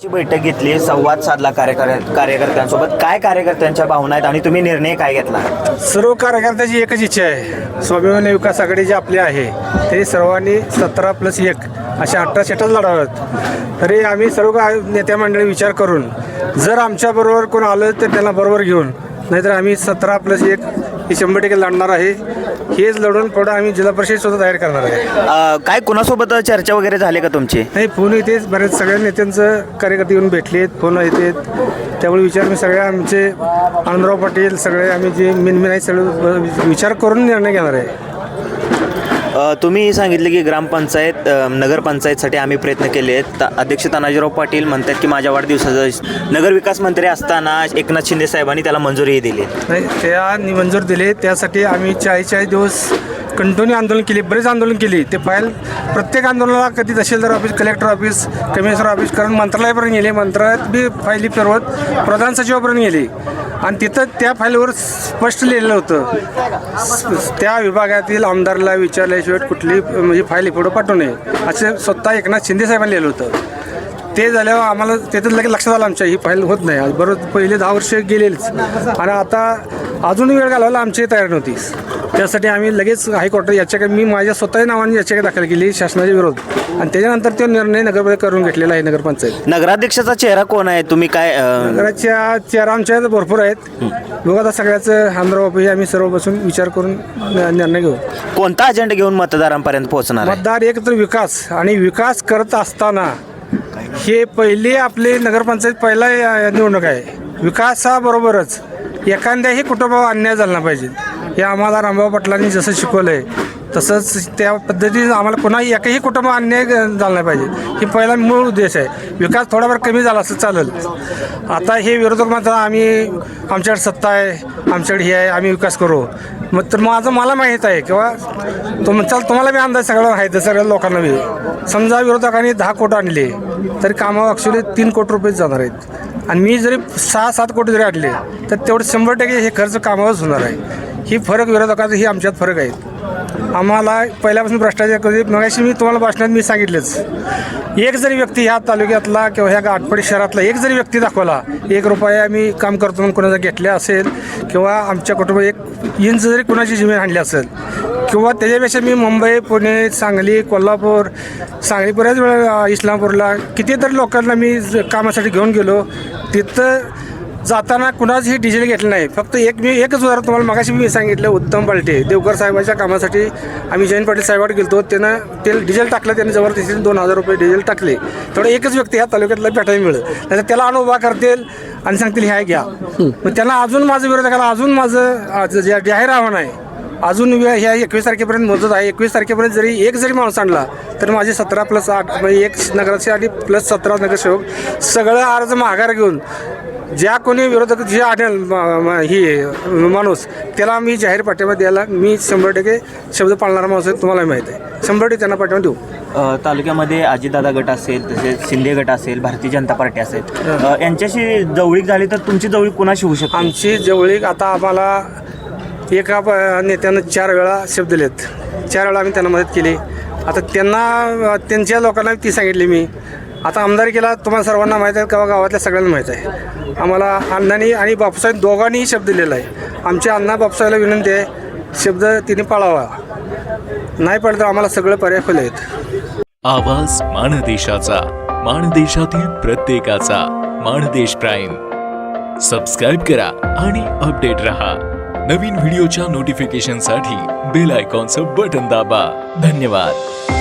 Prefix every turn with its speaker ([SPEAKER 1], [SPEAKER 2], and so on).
[SPEAKER 1] ची बैठक घेतली संवाद साधला कार्यकर कार्यकर्त्यांसोबत. काय कार्यकर्त्यांच्या भावना आहेत आणि तुम्ही निर्णय काय घेतला?
[SPEAKER 2] सर्व कार्यकर्त्याची एकच इच्छा आहे. स्वाभिमानी विकास आघाडी जे आपली आहे ते सर्वांनी सतरा प्लस एक अशा अठरा सीटच लढाव्यात. तरी आम्ही सर्व काय नेत्या मंडळी विचार करून जर आमच्याबरोबर कोण आलं तर त्यांना बरोबर घेऊन नाहीतर आम्ही सतरा प्लस एक हे शंभर टक्के लढणार आहे. हेच लढून पुढं आम्ही जिल्हा परिषद सुद्धा तयार करणार आहे.
[SPEAKER 1] अ, काय कुणासोबत चर्चा वगैरे झाली का तुमची?
[SPEAKER 2] नाही फोन येतेच बरेच सगळ्या नेत्यांचं कार्यकर्ते येऊन भेटलेत फोन येतात त्यामुळे विचार मी सगळ्या आमचे आनंदराव पाटील सगळे आम्ही जे मिनमिन आहेत सगळे विचार करून निर्णय घेणार आहे.
[SPEAKER 1] तुम्ही सांगितले की ग्रामपंचायत नगरपंचायतसाठी आम्ही प्रयत्न केले आहेत. अध्यक्ष तानाजीराव पाटील म्हणतात की माझ्या वाढदिवसाचा नगरविकास मंत्री असताना एकनाथ शिंदे साहेबांनी त्याला मंजुरीही दिली.
[SPEAKER 2] नाही त्या नि- मंजूर दिले. त्यासाठी आम्ही चाळीस चाळीस दिवस कंटिन्यू आंदोलन केले. बरेच आंदोलन केले. ते फाईल प्रत्येक आंदोलनाला कधी तहसीलदार office collector office commissioner office कारण मंत्रालयापर्यंत गेले. मंत्रालयात बी फायली फिरवत प्रधान सचिवापर्यंत गेली. आणि तिथं त्या फाईलवर स्पष्ट लिहिलेलं होतं. त्या विभागातील आमदारला विचारल्याशिवाय कुठली म्हणजे फाईल पुढं पाठवू नये. असे स्वतः एकनाथ शिंदे साहेबांनी लिहिलं होतं. ते झाल्यावर आम्हाला तिथं लगेच लक्षात आलं आमच्या ही फाईल होत नाही. आज बरोबर पहिले दहा वर्ष गेलेलीच. आणि आता अजून वेळ घालवायला आमची तयार नव्हती. त्यासाठी आम्ही लगेच हायकोर्टात याचिका मी माझ्या स्वतःच्या नावाने याचिका दाखल केली शासनाच्या विरोध. आणि त्याच्यानंतर तो निर्णय नगरमध्ये करून घेतलेला आहे नगरपंचायत.
[SPEAKER 1] नगराध्यक्षाचा चेहरा कोण आहे? तुम्ही काय
[SPEAKER 2] नगराच्या चार आमच्या भरपूर आहेत. बघू आता सगळ्याचं आंध्रबापी आम्ही सर्व बसून विचार करून निर्णय घेऊ.
[SPEAKER 1] कोणता अजेंडा घेऊन मतदारांपर्यंत पोहोचणार
[SPEAKER 2] मतदार एक तर विकास आणि विकास करत असताना हे पहिली आपली नगरपंचायत पहिला निवडणूक आहे. विकासाबरोबरच एखाद्याही कुटुंबावर अन्याय झाला नाही पाहिजे. हे आम्हाला रामभाऊ पाटलांनी जसं शिकवलं आहे तसंच त्या पद्धतीने आम्हाला कोणाही एकही कुटुंब अन्याय झाला नाही पाहिजे. ही पहिला मूळ उद्देश आहे. विकास थोडाफार कमी झाला असं चालेल. आता हे विरोधक मात्र आम्ही आमच्याकडे सत्ता आहे आमच्याकडे हे आहे आम्ही विकास करू. मग तर माझं मला माहीत आहे किंवा तुमचा तुम्हाला बी अंदाज सगळं आहे तर सगळ्या लोकांना बी. समजा विरोधकांनी दहा कोट आणले तरी कामावर ॲक्च्युली तीन कोटी रुपये जाणार आहेत. आणि मी जरी सहा सात कोटी जरी आटले तर तेवढं शंभर टक्के हे खर्च कामावरच होणार आहे. ही फरक विरोधकाचा ही आमच्यात फरक आहे. आम्हाला पहिल्यापासून भ्रष्टाचार कधी मगाशी मी तुम्हाला भाषणात मी सांगितलेच. एक जरी व्यक्ती ह्या तालुक्यातला किंवा ह्या आटपाडी शहरातला एक जरी व्यक्ती दाखवला एक रुपया आम्ही काम करतो म्हणून कोणाचा घेतले असेल किंवा आमच्या कुटुंबात एक इंच जरी कुणाची जमीन आणली असेल किंवा त्याच्यापेक्षा मी मुंबई पुणे सांगली कोल्हापूर सांगली बऱ्याच वेळा इस्लामपूरला कितीतरी लोकांना मी ज- कामासाठी घेऊन गेलो तिथं जाताना कुणाचंही डिझेल घेतलं नाही. फक्त एक मी एकच उदाहरण तुम्हाला मागाशी मी सांगितलं उत्तम पालटे देवकर साहेबाच्या कामासाठी आम्ही जयंत पाटील साहेबावर गेलो होतो त्यानं ते डिझेल टाकलं त्याने जवळ तिथे दोन हजार रुपये डिझेल टाकले. तेवढं एकच व्यक्ती ह्या तालुक्यातला भेटायला मिळेल. नाही त्याला आणून उभा करतील आणि सांगतील ह्या घ्या. मग त्यांना अजून माझं विरोधकाला अजून माझं आज जे जाहीर आव्हान आहे अजून ह्या एकवीस तारखेपर्यंत मोजत आहे. एकवीस तारखेपर्यंत जरी एक जरी माणूस आणला तर माझे सतरा प्लस आठ म्हणजे एक नगराचे आणि प्लस सतरा नगरसेवक सगळं अर्ज माघार घेऊन ज्या कोणी विरोधक जे आणेल ही माणूस त्याला मी जाहीर पाठिंबा द्यायला मी शंभर टक्के शब्द पाळणारा माणूस आहे तुम्हाला माहीत आहे. शंभर टक्के त्यांना पाठिंबा देऊ.
[SPEAKER 1] तालुक्यामध्ये अजितदादा गट असेल तसेच शिंदे गट असेल भारतीय जनता पार्टी असेल. यांच्याशी जवळीक झाली तर तुमची जवळीक कुणाशी होऊ शकते?
[SPEAKER 2] आमची जवळीक आता आम्हाला एका नेत्यानं चार वेळा शब्द दिलेत. चार वेळा आम्ही त्यांना मदत केली. आता त्यांना त्यांच्या लोकांना ती सांगितली मी. आता आमदारकीला तुम्हाला सर्वांना माहीत आहे किंवा गावातल्या सगळ्यांना माहीत आहे. आम्हाला अण्णांनी आणि बापूसाहेब दोघांनीही शब्द दिलेला आहे. आमच्या अण्णा बापूसाहेबला विनंती आहे शब्द तिने पाळावा. नाही पाळलं तर आम्हाला सगळं पर्याय खुले आहेत.
[SPEAKER 3] आवाज माणदेशाचा माणदेशातील प्रत्येकाचा माणदेश प्राईम. सबस्क्राईब करा आणि अपडेट रहा. नवीन व्हिडिओच्या नोटिफिकेशनसाठी बेल आयकॉनचं बटन दाबा. धन्यवाद.